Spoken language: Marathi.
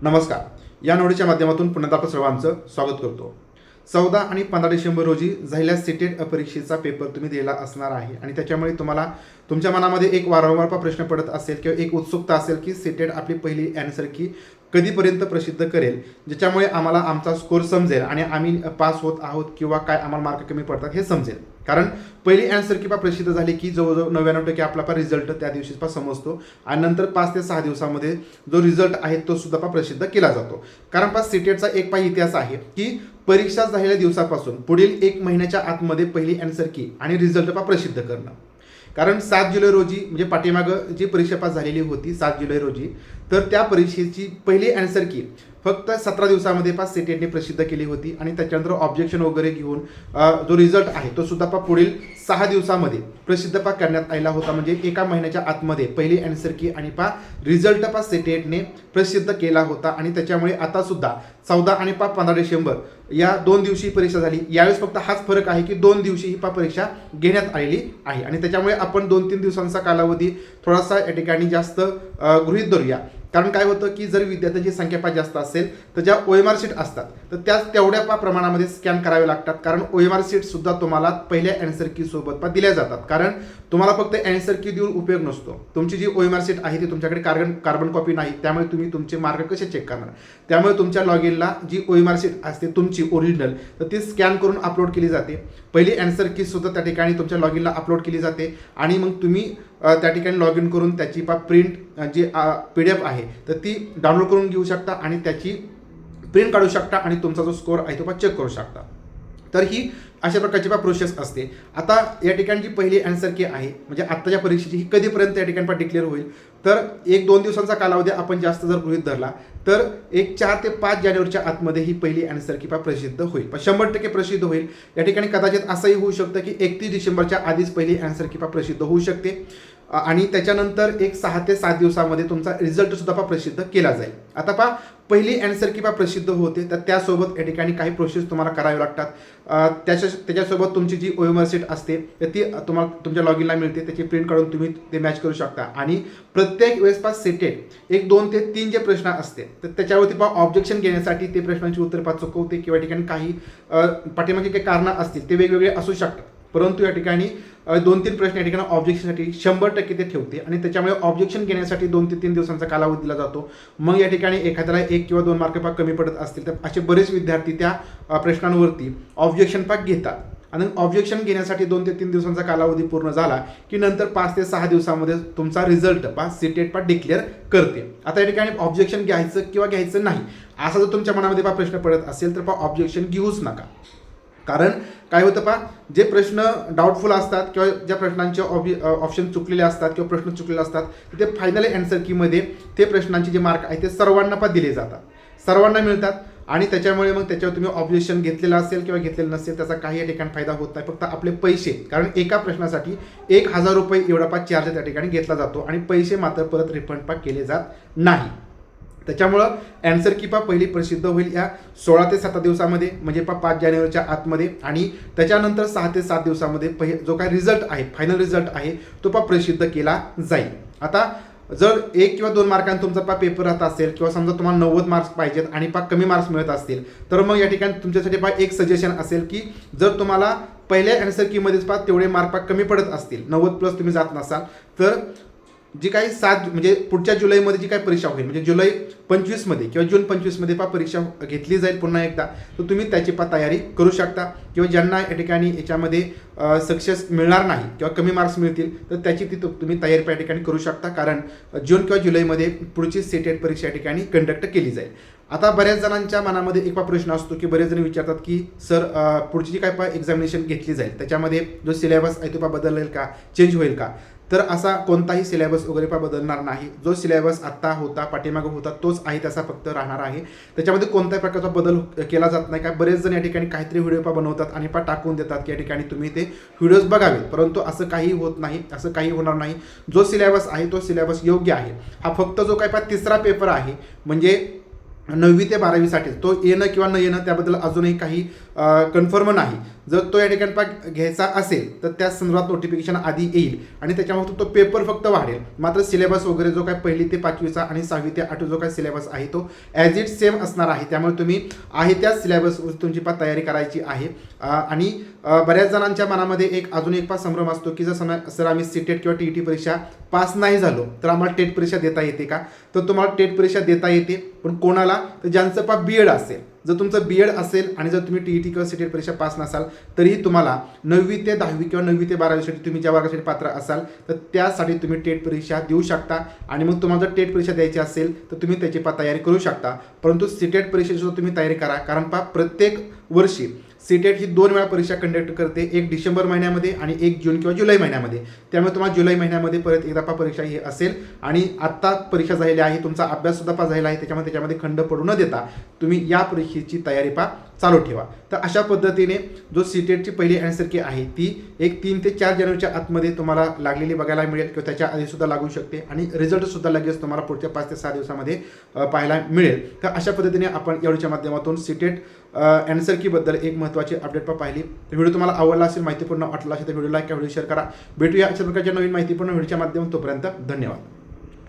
नमस्कार. या नोडीच्या माध्यमातून पुन्हा आपण सर्वांचं स्वागत करतो. चौदा आणि पंधरा डिसेंबर रोजी झालेल्या सिटेट परीक्षेचा पेपर तुम्ही दिलेला असणार आहे आणि त्याच्यामुळे तुम्हाला तुमच्या मनामध्ये एक वारंवार प्रश्न पडत असेल किंवा एक उत्सुकता असेल की सिटेट आपली पहिली अँसर की कधीपर्यंत प्रसिद्ध करेल ज्याच्यामुळे आम्हाला आमचा स्कोर समजेल आणि आम्ही पास होत आहोत किंवा काय आम्हाला मार्क कमी पडतात हे समजेल. कारण पहिली अँसर किंवा प्रसिद्ध झाली की जवळजवळ नव्याण्णव टक्के आपला पा रिझल्ट त्या दिवशीच पा समजतो. आणि नंतर पाच ते सहा दिवसामध्ये जो रिझल्ट आहे तो सुद्धा पा प्रसिद्ध केला जातो. कारण पा सिटेटचा एक पा इतिहास आहे की परीक्षा झालेल्या दिवसापासून पुढील एक महिन्याच्या आतमध्ये पहिली अँसर की आणि रिझल्ट पा प्रसिद्ध करणं. कारण सात जुलै रोजी म्हणजे पाठीमागं जी परीक्षा पास झालेली होती सात जुलै रोजी तर त्या परीक्षेची पहिली अँसर की फक्त सतरा दिवसामध्ये पास सेटेटने प्रसिद्ध केली होती आणि त्याच्यानंतर ऑब्जेक्शन वगैरे घेऊन जो रिझल्ट आहे तो सुद्धा पा पुढील सहा दिवसामध्ये प्रसिद्ध पा करण्यात आला होता. म्हणजे एका महिन्याच्या आतमध्ये पहिली अँसर की आणि पा रिझल्ट पा सेटेटने प्रसिद्ध केला होता. आणि त्याच्यामुळे आता सुद्धा चौदा आणि पा पंधरा डिसेंबर या दोन दिवशी परीक्षा झाली. यावेळेस फक्त हाच फरक आहे की दोन दिवशी ही पा परीक्षा घेण्यात आलेली आहे. आणि त्याच्यामुळे आपण दोन तीन दिवसांचा कालावधी थोडासा या ठिकाणी जास्त गृहित गृहीत धरूया. कारण काय होतं की जर विद्यार्थ्यांची संख्या पा जास्त असेल तर ज्या ओ एम आर सीट असतात तर त्या तेवढ्या पा प्रमाणामध्ये स्कॅन करावे लागतात. कारण ओ एम आर सीटसुद्धा तुम्हाला पहिल्या अँसर की सोबत पा दिल्या जातात. कारण तुम्हाला फक्त अँसर की देऊन उपयोग नसतो. तुमची जी ओ एम आर सीट आहे ती तुमच्याकडे कार्बन कार्बन कॉपी नाही. त्यामुळे तुम्ही तुमचे मार्क कसे चेक करणार? त्यामुळे तुमच्या लॉग इनला जी ओ एम आर सीट असते तुमची ओरिजिनल तर ती स्कॅन करून अपलोड केली जाते. पहिली अँसर की सुद्धा त्या ठिकाणी तुमच्या लॉग इनला अपलोड केली जाते. आणि मग तुम्ही त्या ठिकाणी लॉग इन करून त्याची पा प्रिंट जी पी डी एफ आहे तर ती डाउनलोड करून घेऊ शकता आणि त्याची प्रिंट काढू शकता आणि तुमचा जो स्कोअर आहे तो पण चेक करू शकता. तर ही अशा प्रकारची पा प्रोसेस असते. आता या ठिकाणी जी पहिली अँसर की आहे म्हणजे आत्ताच्या परीक्षेची ही कधीपर्यंत या ठिकाणी पा डिक्लेअर होईल? तर एक दोन दिवसांचा कालावधी आपण जास्त जर गृहित धरला तर एक चार ते पाच जानेवारीच्या आतमध्ये ही पहिली अँसर की पा प्रसिद्ध होईल. पण शंभर टक्के प्रसिद्ध होईल. या ठिकाणी कदाचित असंही होऊ शकतं की एकतीस डिसेंबरच्या आधीच पहिली अँसर की पा प्रसिद्ध होऊ शकते. आणि त्याच्यानंतर एक सहा ते सात दिवसामध्ये तुमचा रिझल्ट सुद्धा पा प्रसिद्ध केला जाईल. आता पा पहिली अँसर की पा प्रसिद्ध होते तर त्यासोबत या ठिकाणी काही प्रोसेस तुम्हाला करावे लागतात. त्याच्या त्याच्यासोबत तुमची जी ओएमआर सीट असते तर ती तुम्हाला तुमच्या लॉग इनला मिळते त्याची प्रिंट काढून तुम्ही ते मॅच करू शकता. आणि प्रत्येक वेळेस पास सेटेड एक दोन ते तीन जे प्रश्न असते तर त्याच्यावरती पा ऑब्जेक्शन घेण्यासाठी ते प्रश्नांची उत्तर पा चुकवते किंवा ठिकाणी काही पाठीमागे काही कारणं असतील ते वेगवेगळे असू शकतात. परंतु या ठिकाणी दोन तीन प्रश्न या ठिकाणी ऑब्जेक्शनसाठी शंभर टक्के ते ठेवते. आणि त्याच्यामुळे ऑब्जेक्शन घेण्यासाठी दोन ते तीन दिवसांचा कालावधी दिला जातो. मग या ठिकाणी एखाद्याला एक किंवा दोन मार्क पाक कमी पडत असतील तर असे बरेच विद्यार्थी त्या प्रश्नांवरती ऑब्जेक्शन पाक घेतात. आणि ऑब्जेक्शन घेण्यासाठी दोन ते तीन दिवसांचा कालावधी पूर्ण झाला की नंतर पाच ते सहा दिवसामध्ये तुमचा रिझल्ट पा सीटेट पा डिक्लेअर करते. आता या ठिकाणी ऑब्जेक्शन घ्यायचं किंवा घ्यायचं नाही असा जर तुमच्या मनामध्ये पा प्रश्न पडत असेल तर पा ऑब्जेक्शन घेऊच नका. कारण काय होतं पा जे प्रश्न डाऊटफुल असतात किंवा ज्या प्रश्नांचे ऑबि ऑप्शन चुकलेले असतात किंवा प्रश्न चुकलेले असतात ते फायनल अँसर कीमध्ये ते प्रश्नांचे जे मार्क आहेत ते सर्वांना पा दिले जातात. सर्वांना मिळतात आणि त्याच्यामुळे मग त्याच्यावर तुम्ही ऑब्जेक्शन घेतलेलं असेल किंवा घेतलेलं नसेल त्याचा काही या ठिकाणी फायदा होत नाही फक्त आपले पैसे. कारण एका प्रश्नासाठी एक हजार रुपये एवढा पा चार्ज त्या ठिकाणी घेतला जातो आणि पैसे मात्र परत रिफंड पा केले जात नाही. त्याच्यामुळं अँसर की पा पहिली प्रसिद्ध होईल या सोळा ते सतरा दिवसामध्ये म्हणजे पा पाच जानेवारीच्या आतमध्ये. आणि त्याच्यानंतर सहा ते सात दिवसामध्ये पहि जो काय रिझल्ट आहे फायनल रिझल्ट आहे तो पा प्रसिद्ध केला जाईल. आता जर एक किंवा दोन मार्कांनी तुमचा पा पेपर राहत असेल किंवा समजा तुम्हाला नव्वद मार्क्स पाहिजेत आणि पा कमी मार्क्स मिळत असतील तर मग या ठिकाणी तुमच्यासाठी पा एक सजेशन असेल की जर तुम्हाला पहिल्या अँसर कीमध्येच पा तेवढे मार्क पा कमी पडत असतील नव्वद प्लस तुम्ही जात नसाल तर जी काही सात म्हणजे पुढच्या जुलैमध्ये जी काही परीक्षा होईल म्हणजे जुलै पंचवीसमध्ये किंवा जून पंचवीसमध्ये पा परीक्षा घेतली जाईल पुन्हा एकदा तर तुम्ही त्याची पा तयारी करू शकता. किंवा ज्यांना या ठिकाणी याच्यामध्ये सक्सेस मिळणार नाही किंवा कमी मार्क्स मिळतील तर त्याची ती तुम्ही तयारी या ठिकाणी करू शकता. कारण जून किंवा जुलैमध्ये पुढची सेटेड परीक्षा या ठिकाणी कंडक्ट केली जाईल. आता बऱ्याच जणांच्या मनामध्ये एक पा प्रश्न असतो की बरेच जण विचारतात की सर पुढची जी काय पा एक्झामिनेशन घेतली जाईल त्याच्यामध्ये जो सिलेबस आहे तो पा बदलेल का? चेंज होईल का? तर असा कोणताही सिलेबस वगैरे पा बदलणार नाही. जो सिलेबस आत्ता होता पाठीमागं होता तोच आहे तसा फक्त राहणार आहे. त्याच्यामध्ये कोणत्याही प्रकारचा बदल केला जात नाही का? बरेच जण या ठिकाणी काहीतरी व्हिडिओ पा बनवतात आणि पा टाकून देतात की या ठिकाणी तुम्ही ते व्हिडिओज बघावेत. परंतु असं काही होत नाही असं काही होणार नाही. जो सिलेबस आहे तो सिलेबस योग्य आहे. हा फक्त जो काय पा तिसरा पेपर आहे म्हणजे नववी ते बारावीसाठी तो येणं किंवा न येणं त्याबद्दल अजूनही काही कन्फर्म नाही. जर तो या ठिकाणी पाक घ्यायचा असेल तर त्या संदर्भात नोटिफिकेशन आधी येईल. आणि त्याच्यामध्ये तो पेपर फक्त वाढेल. मात्र सिलेबस वगैरे जो काय पहिली ते पाचवीचा आणि सहावी ते आठवी जो काय सिलेबस आहे तो ॲज इट सेम असणार आहे. त्यामुळे तुम्ही आहे त्या सिलेबसवर तुमची पा तयारी करायची आहे. आणि बऱ्याच जणांच्या मनामध्ये एक अजून एक पा संभ्रम असतो की जर समजा सर आम्ही सी टेट किंवा टी ई टी परीक्षा पास नाही झालो तर आम्हाला टेट परीक्षा देता येते का? तर तुम्हाला टेट परीक्षा देता येते पण कोणाला? तर ज्यांचं पा बी एड असेल. जर तुमचं बी एड असेल आणि जर तुम्ही टी ई टी किंवा सी टी परीक्षा पास नसाल तरीही तुम्हाला नववी ते दहावी किंवा नववी ते बारावीसाठी तुम्ही ज्या वर्गासाठी पात्र असाल तर त्यासाठी तुम्ही टेट परीक्षा देऊ शकता. आणि मग तुम्हाला जर टेट परीक्षा द्यायची असेल तर तुम्ही त्याची पा तयारी करू शकता. परंतु सी टेट परीक्षेची सुद्धा तुम्ही तयारी करा. कारण पा प्रत्येक वर्षी सीटेट ही दोन वेळा परीक्षा कंडक्ट करते एक डिसेंबर महिन्यामध्ये आणि एक जून किंवा जुलै महिन्यामध्ये. त्यामुळे तुम्हाला जुलै महिन्यामध्ये परत एकदा पा परीक्षा ही असेल. आणि आत्ता परीक्षा झालेली आहे तुमचा अभ्यास सुद्धा पा झालेला आहे त्याच्यामध्ये त्याच्यामध्ये खंड पडू न देता तुम्ही या परीक्षेची तयारी पा चालू ठेवा. तर अशा पद्धतीने जो सीटेटची पहिली अँसर की आहे ती एक तीन ते चार जानेवारीच्या आतमध्ये तुम्हाला लागलेली बघायला मिळेल किंवा त्याच्या आधीसुद्धा लागू शकते आणि रिझल्टसुद्धा लगेच तुम्हाला पुढच्या पाच ते सहा दिवसामध्ये पाहायला मिळेल. तर अशा पद्धतीने आपण एवढ्याच्या माध्यमातून सीटेट अँसर कीबद्दल एक महत्त्वाची अपडेट पण पाहिली. तर व्हिडिओ तुम्हाला आवडला असेल माहितीपूर्ण वाटला असेल तर व्हिडिओ लाईक किंवा व्हिडिओ शेअर करा. भेटूया अशा प्रकारच्या नवीन माहितीपूर्ण व्हिडिओच्या माध्यमातून तोपर्यंत धन्यवाद.